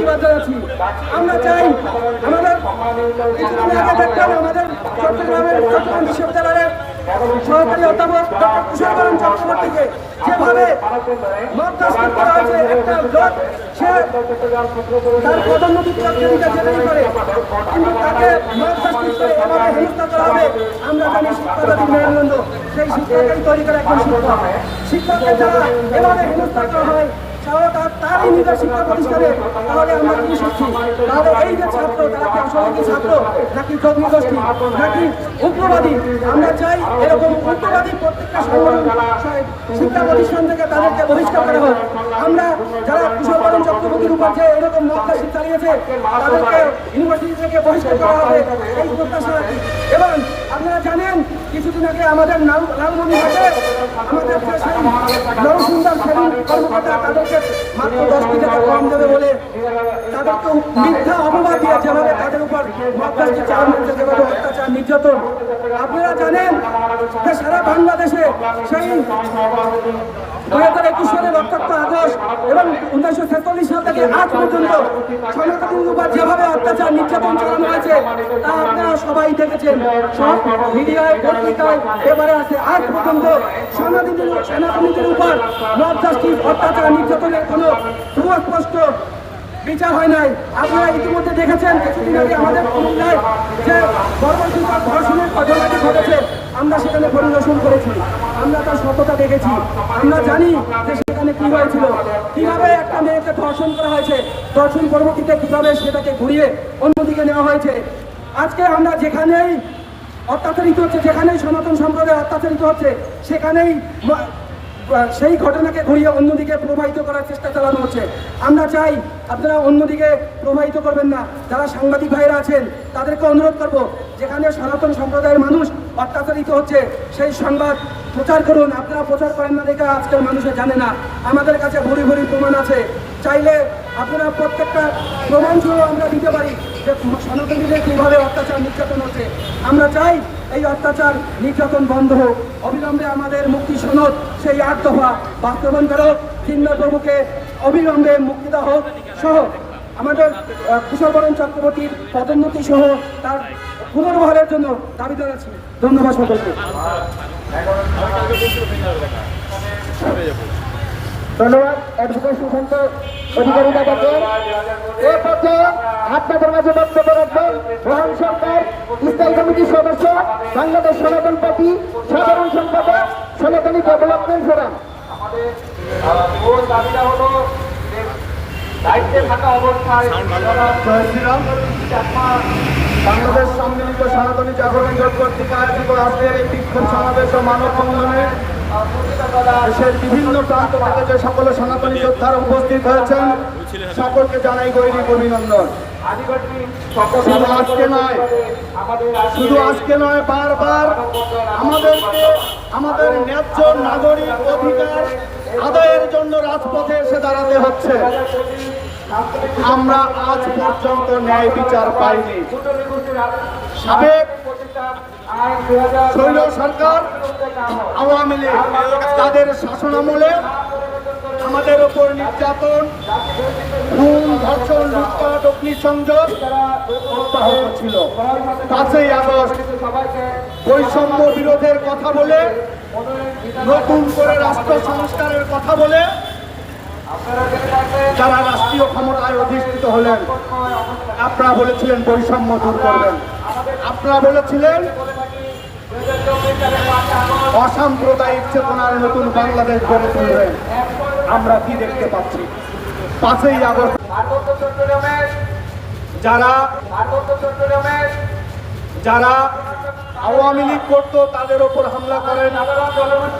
প্রতিবাদ জানাচ্ছি আমরা চাই আমাদের কিছুদিন আগে দেখলাম আমাদের চট্টগ্রামের চট্টগ্রাম বিশ্ববিদ্যালয়ের সহকারী অধ্যাপক ডক্টর বরণ চক্রবর্তীকে যেভাবে হয়েছে, একটা লোক সে তার এভাবে হেনস্থা শিক্ষক। করা হয় আমরা চাই এরকম প্রত্যেকটা শিক্ষা প্রতিষ্ঠান থেকে তাদেরকে বহিষ্কার করা আমরা যারা কুশলবরণ চক্রবর্তীর উপর যে এরকম মক্কাশি চালিয়েছে, তাদেরকে ইউনিভার্সিটি থেকে বহিষ্কার করা হবে। এই প্রত্যাশা এবং আপনারা জানেন, কিছুদিন আগে আমাদের লাল- লালমনিরহাটে আমাদের যে নরসুন্দর কর্মকর্তা, তাদেরকে বলে তাদেরকে মিথ্যা অপবাদ দিয়ে যেভাবে তাদের উপর অত্যাচার, নির্যাতন। আপনারা জানেন যে সারা বাংলাদেশে সেই দুই হাজার একুশ সালের রক্তাক্ত আগস্ট এবং উনিশশো ছেচল্লিশ সাল থেকে আজ পর্যন্ত সনাতনীর উপর যেভাবে অত্যাচার নির্যাতন চালানো হয়েছে, তা আপনারা সবাই দেখেছেন। সব মিডিয়ায়, পত্রিকায় এবারে আছে। আজ পর্যন্ত সনাতনীদের সনাতনীদের উপর মব জাস্টিস অত্যাচার নির্যাতনের কোনো সুস্পষ্ট বিচার হয় নাই। আপনারা ইতিমধ্যে দেখেছেন, কিছুদিন আগে আমাদের যে ধর্ষণের ঘটনাটি ঘটেছে, আমরা সেখানে পরিদর্শন করেছি। আমরা তার সত্যতা দেখেছি। আমরা জানি যে সেখানে কি হয়েছিল। কীভাবে একটা মেয়েকে ধর্ষণ করা হয়েছে, ধর্ষণ পরবর্তীতে কীভাবে সেটাকে ঘুরিয়ে অন্যদিকে নেওয়া হয়েছে। আজকে আমরা যেখানেই অত্যাচারিত হচ্ছে, যেখানেই সনাতন সম্প্রদায় অত্যাচারিত হচ্ছে, সেখানেই সেই ঘটনাকে ঘুরিয়ে অন্যদিকে প্রবাহিত করার চেষ্টা চালানো হচ্ছে। আমরা চাই আপনারা অন্যদিকে প্রবাহিত করবেন না। যারা সাংবাদিক ভাইয়েরা আছেন, তাদেরকে অনুরোধ করব, যেখানে সনাতন সম্প্রদায়ের মানুষ অত্যাচারিত হচ্ছে, সেই সংবাদ প্রচার করুন। আপনারা প্রচার করেন না দেখে আজকের মানুষে জানে না। আমাদের কাছে ভরি ভরি প্রমাণ আছে। চাইলে আপনারা প্রত্যেকটা প্রমাণ সহ আমরা দিতে পারি যে সনাতনীদের কীভাবে অত্যাচার নির্যাতন হচ্ছে। আমরা চাই এই অত্যাচার নির্যাতন বন্ধ হোক। অবিলম্বে আমাদের মুক্তি সনদ সেই আট দফা বাস্তবায়ন করা হোক। প্রভুকে অবিলম্বে মুক্তি দেওয়া হোক। সহ আমাদের কুশলবরণ চক্রবর্তীর পদোন্নতি সহ তার পুনর্বহালের জন্য দাবি জানাচ্ছি। ধন্যবাদ সকলকে। ধন্যবাদ। অ্যাডভোকেট সুশান্ত অধিকারী দাদাকে এ পর্যায়ে আপনাদের মাঝে বক্তব্য রাখবেন রোহন সরকার, স্থায়ী কমিটির সদস্য, বাংলাদেশ সনাতন পার্টি, সাধারণ সম্পাদক, সনাতনী ডেভেলপমেন্ট ফোরাম। আমাদের দাবিটা হলো দায়িত্বে থাকা অবস্থায় বাংলাদেশ সম্মিলিত সনাতনী জাগরণ জোট কর্তৃক সমাবেশ ও মানব বন্ধনে দেশের বিভিন্ন প্রান্ত থেকে যে সকল সনাতনী যোদ্ধারা উপস্থিত হয়েছেন, সকলকে জানাই গৈরিক অভিনন্দন। শুধু আজকে নয়, শুধু আজকে নয়, বারবার আমাদেরকে আমাদের ন্যায্য নাগরিক অধিকার আদায়ের জন্য রাজপথে এসে দাঁড়াতে হচ্ছে। আমরা আজ পর্যন্ত ন্যায় বিচার পাইনি। সাবেক শৈল সরকার, আওয়ামী লীগ, তাদের শাসনামলে আমাদের ওপর নির্যাতন খুন ধর্ষণ, লুটপাট, অগ্নিসংযোগ ছিল পাঁচই আগস্ট বৈষম্য বিরোধের কথা বলে, নতুন করে রাষ্ট্র সংস্কারের কথা বলে যারা রাষ্ট্রীয় ক্ষমতায় অধিষ্ঠিত হলেন। আপনারা বলেছিলেন বৈষম্য দূর করবেন। আপনারা বলেছিলেন অসাম্প্রদায়িক চেতনার নতুন বাংলাদেশ গড়ে তুলবেন আমরা কি দেখতে পাচ্ছি? পাঁচই আগস্ট। যারা যারা আওয়ামী লীগ করতো, তাদের ওপর হামলা করেন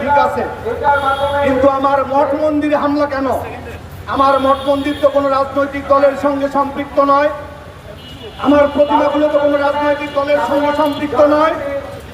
ঠিক আছে। কিন্তু আমার মঠ মন্দিরে হামলা কেন? আমার মঠ মন্দির তো কোনো রাজনৈতিক দলের সঙ্গে সম্পৃক্ত নয়। আমার প্রতিমাগুলো তো কোনো রাজনৈতিক দলের সঙ্গে সম্পৃক্ত নয়।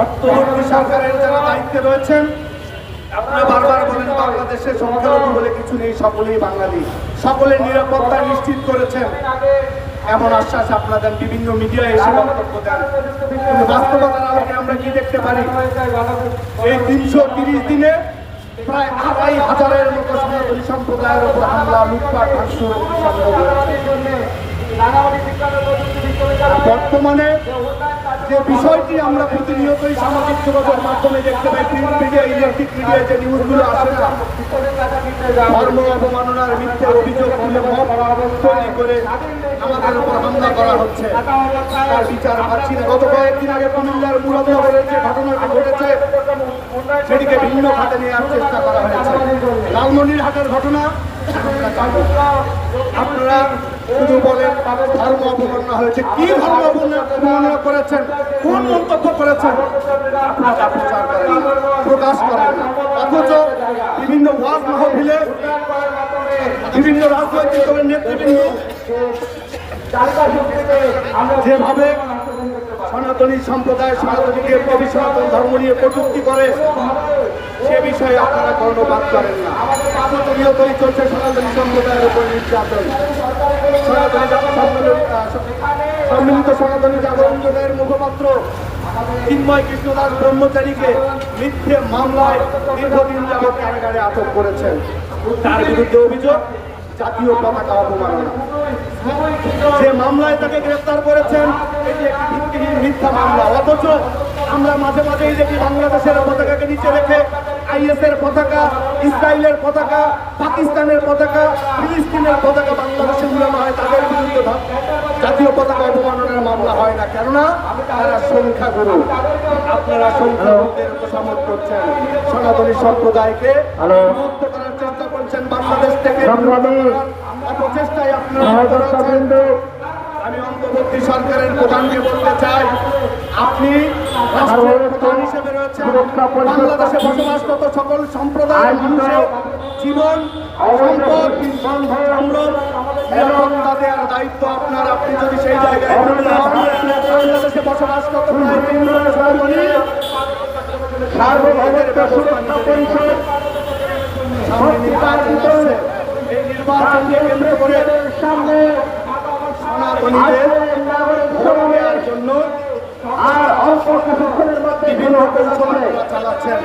অর্থমন্ত্রী সরকারের যারা দায়িত্বে রয়েছেন আপনারা বারবার বলেন বাংলাদেশে সংখ্যালঘু বলে কিছু নেই সকলেই বাঙালি। সকলের নিরাপত্তা নিশ্চিত করেছেন। এমন আশ্বাস আপনাদের বিভিন্ন মিডিয়ায় এসে বক্তব্য দেন। কিন্তু বাস্তবতার আলোকে আমরা কি দেখতে পারি? এই তিনশো তিরিশ দিনে প্রায় আড়াই হাজারের মতো সনাতনী সম্প্রদায়ের উপর হামলা লুটপাট ভাঙচুর বর্তমানে যে বিষয়টি আমরা প্রতিনিয়তই সামাজিক যোগাযোগ মাধ্যমে দেখতে পাই প্রিন্ট মিডিয়া ইলেকট্রিক মিডিয়া যে নিউজগুলো আসে ধর্ম অবমাননার মিথ্যে অভিযোগ তুলে মত তৈরি করে আমাদের উপর হামলা করা হচ্ছে। তার বিচার পাচ্ছি না। গত কয়েকদিন আগে কুমিল্লার মুরাদনগরের যে ঘটনাটি ঘটেছে, সেটিকে ভিন্ন খাতে নেওয়ার চেষ্টা করা হয়েছে। লালমনিরহাটের ঘটনা, আপনারা শুধু বলেন ধর্ম অবমাননা হয়েছে। কি ধর্ম অবমাননা- করেছেন? কোন মন্তব্য করেছেন? প্রকাশ করেন অথচ বিভিন্ন ওয়াজ মাহফিলে বিভিন্ন রাজনৈতিক দলের নেতৃবৃন্দ যেভাবে সনাতনী সম্প্রদায় সনাতনী দেবদেবী সনাতন ধর্ম নিয়ে কটূক্তি করে, সে বিষয়ে আপনারা কর্ণপাত করেন না। প্রতিনিয়তই চলছে সনাতনী সম্প্রদায়ের উপর নির্যাতন সনাতনী জা- সম্মেলন- আহ, সম্মিলিত সনাতনী জাগরণ মুখপাত্র চিন্ময় কৃষ্ণদাস ব্রহ্মচারীকে মিথ্যে মামলায় দীর্ঘদিন যাবৎ কারাগারে আটক করেছেন। তার বিরুদ্ধে অভিযোগ, জাতীয় পতাকা অবমাননা যে মামলায় তাকে গ্রেফতার করেছেন। এটি একটি ভিত্তিহীন মিথ্যা মামলা। অথচ আমরা মাঝে মাঝেই দেখি বাংলাদেশের পতাকাকে নিচে রেখে আইএস এর পতাকা ইসরায়েলের পতাকা পাকিস্তানের পতাকা ফিলিস্তিনের পতাকা বাংলাদেশে উড়ানো হয় তাদের বিরুদ্ধে জাতীয় পতাকা অবমাননার মামলা হয় না। কেননা তারা সংখ্যাগুরু। আপনারা সংখ্যাগুরুদের সমর্থ করছেন। সনাতনী সম্প্রদায়কে মুক্ত করার চেষ্টা করছেন বাংলাদেশ থেকে। অপচেষ্টায় আপনারা। আমি অন্তর্বর্তী সরকারের প্রধানকে বলতে চাই আপনি প্রধান হিসেবে রয়েছেন বাংলাদেশে বসবাসরত সকল সম্প্রদায়ের মানুষের জীবন সম্পদ নিরাপত্তা দেওয়ার দায়িত্ব আপনার আপনি যদি সেই জায়গায় থেকে হন, বাংলাদেশে বসবাসরত প্রায় তিন লক্ষ সুরক্ষা পরিষদ সামনে নির্বাচন আসছে। এই নির্বাচনকে কেন্দ্র করে সামনে জন্য আর অল্প কিছুক্ষণের মধ্যে বিভিন্ন চালাচ্ছেন।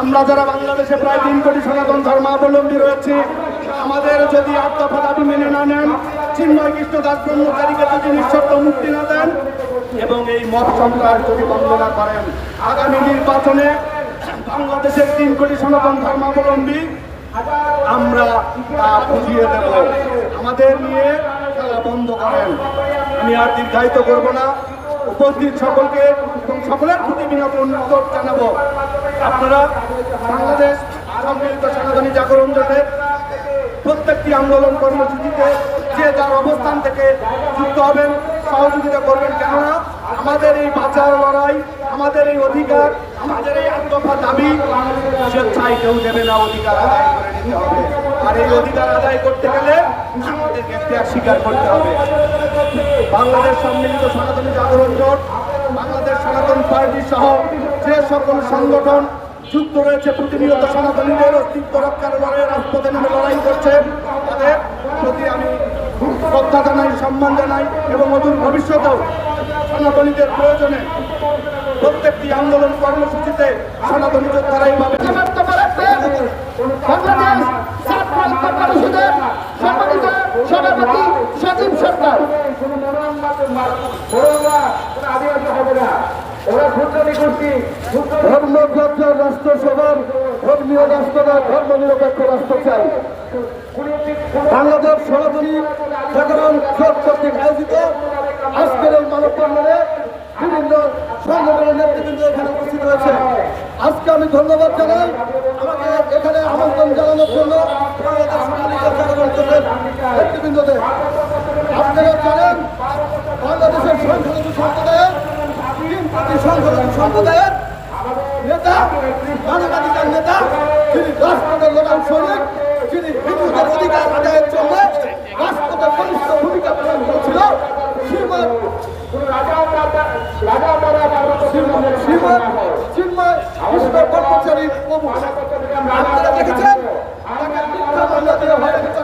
আমরা যারা বাংলাদেশে প্রায় তিন কোটি সনাতন ধর্মাবলম্বী রয়েছে আমাদের যদি আট দফা দাবি মেনে না নেন চিন্ময় কৃষ্ণ দাস ব্রহ্মচারীকে যদি নিঃশর্ত মুক্তি না দেন এবং এই মত সন্ত্রাস যদি বন্ধ না করেন আগামী নির্বাচনে বাংলাদেশের তিন কোটি সনাতন ধর্মাবলম্বী আমরা তা বুঝিয়ে দেব। আমাদের নিয়ে বন্ধ করেন আমি আর দীর্ঘায়িত করব না। উপস্থিত সকলকে এবং সকলের প্রতি বিনত অনুরোধ জানাব। আপনারা বাংলাদেশ সম্মিলিত সনাতনী জাগরণ জোটের প্রত্যেকটি আন্দোলন কর্মসূচিতে যে যার অবস্থান থেকে যুক্ত হবেন, সহযোগিতা করবেন। কেননা আমাদের এই বাঁচার লড়াই, আমাদের এই অধিকার, আমাদের এই আত্মফা দাবি স্বেচ্ছায় কেউ দেবে না অধিকার আদায় করে নিতে হবে। আর এই অধিকার আদায় করতে গেলে আমাদেরকে ত্যাগ স্বীকার করতে হবে। বাংলাদেশ সম্মিলিত সনাতনী জাগরণ জোট, বাংলাদেশ সনাতন পার্টি সহ যে সকল সংগঠন যুক্ত রয়েছে প্রতিনিয়ত সনাতনীদের অস্তিত্ব রক্ষার লড়াইয়ে রাজপথে নেমে লড়াই করছে, তাদের প্রতি আমি শ্রদ্ধা জানাই, সম্মান জানাই এবং অদূর ভবিষ্যতেও সনাতনীদের প্রয়োজনে প্রত্যেকটি আন্দোলন কর্মসূচিতে সনাতনী যোদ্ধারা এইভাবে বাংলাদেশ ছাত্র পরিষদের সভাপতি সজীব সরকার। ক্ষুদ্র রাষ্ট্র সভার ধর্মীয় রাষ্ট্র ধর্ম নিরপেক্ষ রাষ্ট্র চাই। বাংলাদেশ সনাতনী জাগরণ জোট কর্তৃক বিভিন্ন সংগঠনের উপস্থিত করেছে আজকে আমি ধন্যবাদ জানাই। আমাকে এখানে আমন্ত্রণ জানানোর জন্য বাংলাদেশ নেতৃবৃন্দদের। আপনারা জানেন, বাংলাদেশের সংখ্যালঘু সম্প্রদায়ের তিন সংখ্যালঘু সম্প্রদায়ের নেতা, মানবাধিকার নেতা, যিনি রাষ্ট্রপতির লোকাল সৈনিক, যিনি হিন্দুদের অধিকার আদায়ের জন্য রাষ্ট্রপতির বলিষ্ঠ ভূমিকা পালন করেছিল শ্রীমৎ শ্রীমৎ চিন্ময় কৃষ্ণ ব্রহ্মচারী প্রভু আপনারা দেখেছেন তাকে মিথ্যা মামলা দিয়ে হয়রানি করা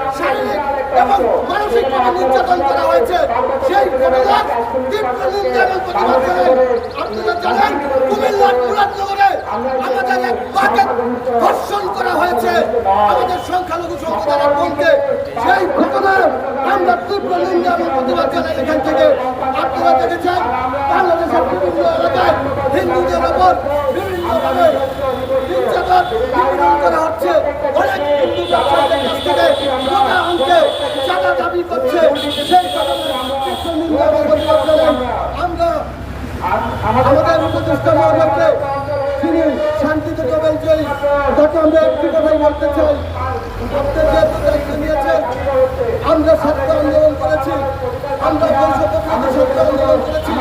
এবং মানসিকভাবে নির্যাতন করা হয়েছে। সেই ঘটনার করা। হয়েছে সেই ঘটনার আমরা তীব্র নিন্দা এখান থেকে। আপনারা দেখেছেন, বাংলাদেশের বিভিন্ন এলাকায় হিন্দুদের ওপর বিভিন্নভাবে নির্যাতন করা হচ্ছে। অনেক হিন্দু ব্যবসায়ীদের কাছ থেকে অঙ্কে চাঁদা দাবি করছে, সেই আমরা আমাদের উপদেষ্টা মহোদয়কে তিনি শান্তিতে কবেল চাই তাকে আমরা একটি কথাই বলতে চাই। আমরা সত্য আন্দোলন করেছি। আমরা সত্য আন্দোলন করেছি।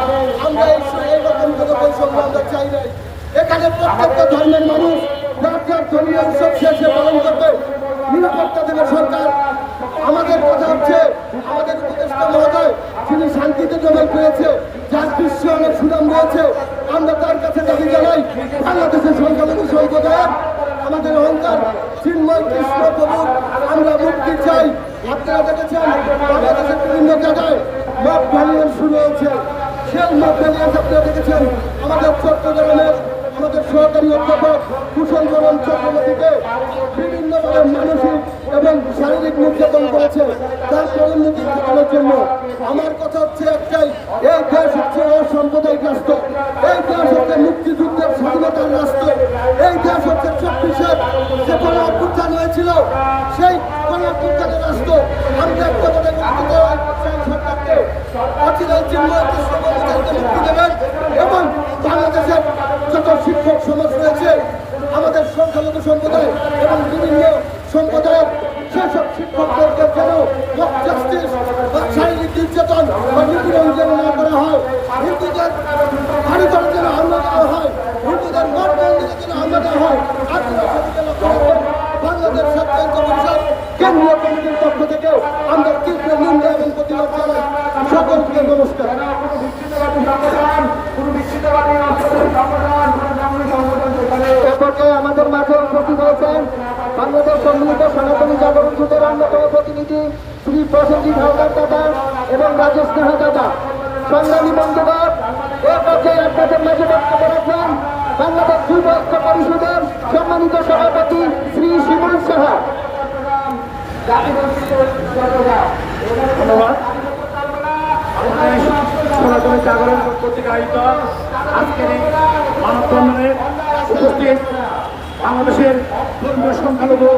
আমরা এই এইরকম কোনো বৈষম্য আমরা চাই নাই। এখানে প্রত্যেকটা ধর্মের মানুষ যার যার ধর্মীয় উৎসব শেষে পালন করবে। নিরাপত্তা দেবে সরকার। আমাদের কথা হচ্ছে আমাদের উপদেষ্টা মহোদয়, যিনি শান্তিতে জমা পেয়েছে, যার বিশ্বে অনেক সুনাম রয়েছে, আমরা তার কাছে দাবি জানাই, বাংলাদেশের সংখ্যালঘু সম্প্রদায়ের আমাদের অহংকার, চিন্ময়, কৃষ্ণ, প্রভুর আমরা মুক্তি চাই। আপনারা দেখেছেন, বাংলাদেশের বিভিন্ন জায়গায় মত ভ্যালিয়েন্স শুরু হয়েছে। সেই মত ভ্যালিয়েন্স আপনারা দেখেছেন, আমাদের চট্টগ্রামের আমাদের সহকারী অধ্যাপক কুশল বরণ চক্রবর্তীকে বিভিন্নভাবে মানসিক এবং শারীরিক নির্যাতন করেছে। তার পরিণতি ঘটানোর জন্য আমার কথা হচ্ছে একটাই, এই দেশ হচ্ছে অসাম্প্রদায়িক রাষ্ট্র। এই দেশ হচ্ছে মুক্তিযুদ্ধের স্বাধীনতার রাষ্ট্র। এ আমাদের মাঝে উপস্থিত হয়েছেন বাংলাদেশ সম্মিলিত সনাতনী জাগরণ জোটের অন্যতম প্রতিনিধি শ্রী প্রসেনজিৎ হালদার দাদা এবং রাজেশ নেহা দাদা সংগ্রামী বন্ধুগণ, এ পর্যায়ে আপনাদের মাঝে বক্তব্য রাখবেন বাংলাদেশ যুব ঐক্য পরিষদের সম্মানিত সভাপতি শ্রী শিমুল সাহা। ধন্যবাদ। সনাতনী জাগরণ কর্তৃক আজকের এই মানববন্ধনে উপস্থিত বাংলাদেশের ধর্মীয় সংখ্যালঘু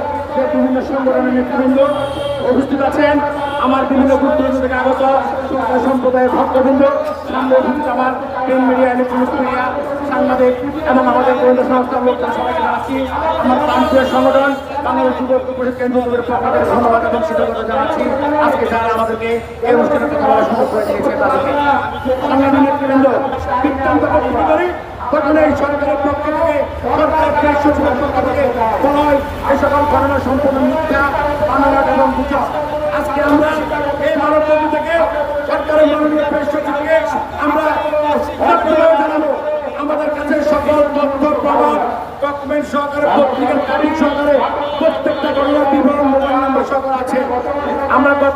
বিভিন্ন সংগঠনের নেতৃবৃন্দ উপস্থিত আছেন। আমার বিভিন্ন গুরুত্বপূর্ণ থেকে আগত সম্প্রদায়ের ভক্তবৃন্দ, সামনে উপস্থিত আমার প্রিন্ট মিডিয়া ইলেকট্রনিক্স মিডিয়া সাংবাদিক এবং আমাদের গোয়েন্দা সংস্থার সবাইকে জানাচ্ছি। আমার প্রান্তীয় সংগঠন বাংলাদেশ পক্ষ থেকে ধন্যবাদ এবং কৃতজ্ঞতা জানাচ্ছি। আজকে যারা আমাদেরকে এই অনুষ্ঠানে কথা বলার সুযোগ করে দিয়েছে তাদেরকে। সংগ্রামী নেতৃবৃন্দ, বৃত্তান্ত করি সরকারের পক্ষ থেকে এই সকল ঘটনা সম্পূর্ণ মিথ্যা বানোয়াট এবং গুজব আজকে আমরা এই মানববন্ধন থেকে সরকারের মাননীয় প্রেস সচিবকে আমরা ধন্যবাদ জানাব আমাদের কাছে সকল তথ্য প্রমাণ ডকুমেন্ট সহকারে পত্রিকার তারিখ সহকারে প্রত্যেকটা ঘটনার বিবরণ মোবাইল নাম্বার সহকারে আছে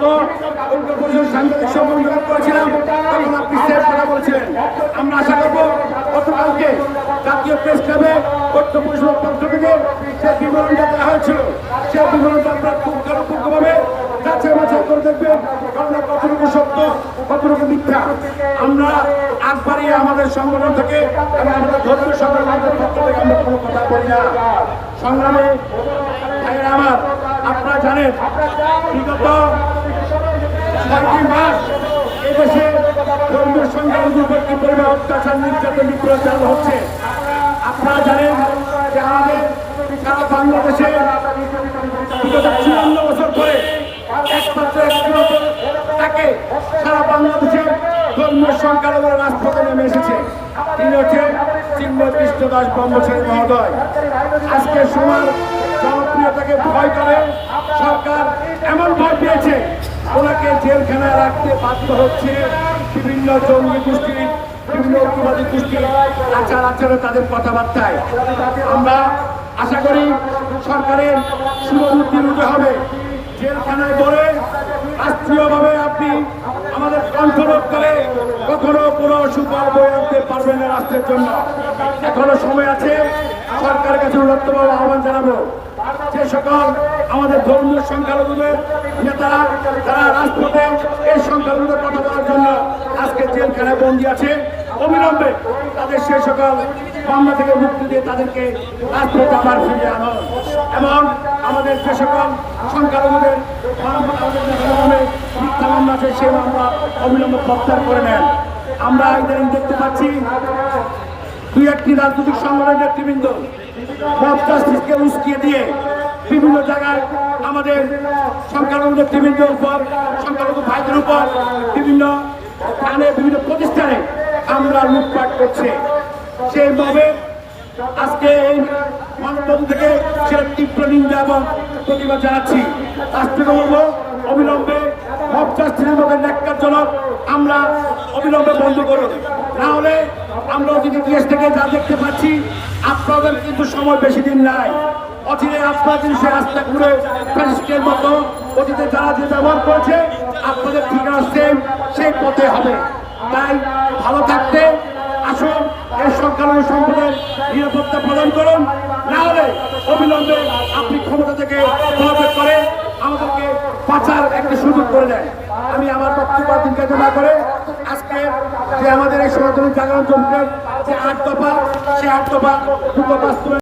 গত সাংবাদিক সম্মেলন করেছিলাম তখন আপনি সেফ আমরা আশা করব গতকালকে জাতীয় প্রেস ক্লাবে ঐক্য পরিষদের পক্ষ থেকে যে বিবরণটা খুব পুঙ্খানুপুঙ্খভাবে যাচাই বাছাই করে দেখবেন সত্য, কতটুকু মিথ্যা। আমরা আগ আমাদের সংগঠন থেকে এবং আমাদের ধর্মীয় সংগঠনের পক্ষ আমরা কোনো কথা বলি আমার, আপনারা জানেন, বিগত ছয়টি মাস এদেশে ধর্মীয় সংখ্যালঘু উপর পরিমাণ অত্যাচার নির্যাতন নিপীড়ন চালু হচ্ছে আপনারা জানেন যে আমাদের সারা বাংলাদেশে বিগত বছর পরে একমাত্র তাকে সারা বাংলাদেশে ধর্মীয় সংখ্যালঘু রাজপথে নেমে এসেছে তিনি হচ্ছে চিহ্ন কৃষ্ণ দাস ব্রহ্মচারী মহোদয় আজকে সমাজ জনপ্রিয়তাকে ভয় করে সরকার এমন ভয় পেয়েছে ওনাকে জেলখানায় রাখতে বাধ্য হচ্ছে বিভিন্ন জঙ্গি গোষ্ঠীর বিভিন্ন ঐক্যবাদী গোষ্ঠীর আচার আচরণে তাদের কথাবার্তায়। আমরা আশা করি সরকারের শুভবুদ্ধি নিতে হবে। জেলখানায় ধরে রাষ্ট্রীয়ভাবে আপনি আমাদের কণ্ঠরোধ করে কখনো কোনো সুফল বয়ে আনতে পারবেন না রাষ্ট্রের জন্য। এখনও সময় আছে, সরকারের কাছে উন্নতভাবে আহ্বান জানাব। যে সকল আমাদের ধর্মীয় সংখ্যালঘুদের নেতারা তারা রাজপথে এই সংখ্যালঘুদের কথা বলার জন্য আজকে জেলখানায় বন্দী আছে, অবিলম্বে তাদের সেই সকল মামলা থেকে মুক্তি দিয়ে তাদেরকে রাজপথে আবার ফিরিয়ে আনুন এবং আমাদের যে সকল সংখ্যালঘুদের মিথ্যা মামলা আছে, সেই মামলা অবিলম্বে প্রত্যাহার করে নেন। আমরা ইদানিং দেখতে পাচ্ছি দুই একটি রাজনৈতিক সংগঠনের নেতৃবৃন্দ উস্কিয়ে দিয়ে বিভিন্ন জায়গায় আমাদের সংখ্যালঘু নেতৃবৃন্দের উপর, সংখ্যালঘু ভাইদের উপর বিভিন্ন স্থানে বিভিন্ন প্রতিষ্ঠানে আমরা লুটপাট করছে। সেই মবে আজকে এই মানববন্ধন থেকে সেটা তীব্র নিন্দা এবং প্রতিবাদ জানাচ্ছি। বলব, অবিলম্বে মধ্যে ন্যাক্কারজনক আমরা অবিলম্বে বন্ধ করুন না হলে আমরা অতীত ইতিহাস থেকে যা দেখতে পাচ্ছি, আপনাদের কিন্তু সময় বেশি দিন নাই। অচিরে আপনার যদি সে রাস্তা ঘুরে ফ্যাসিস্টের মতো অতীতে যারা যে ব্যবহার করেছে, আপনাদের ঠিকানা সেম সেই পথে হবে। তাই ভালো থাকতে আসুন, এই সংখ্যালঘু সম্পদের নিরাপত্তা প্রদান করুন। না হলে অবিলম্বে আপনি ক্ষমতা থেকে পদত্যাগ করে আমাদেরকে পাচার একটা সুযোগ করে দেয় আমি আমার বক্তব্য দীর্ঘায়িত না করে আজকে যে আমাদের এই সনাতনী জাগরণ জমিদের যে আট দফা সে আট দফা দ্রুত বাস্তবায়ন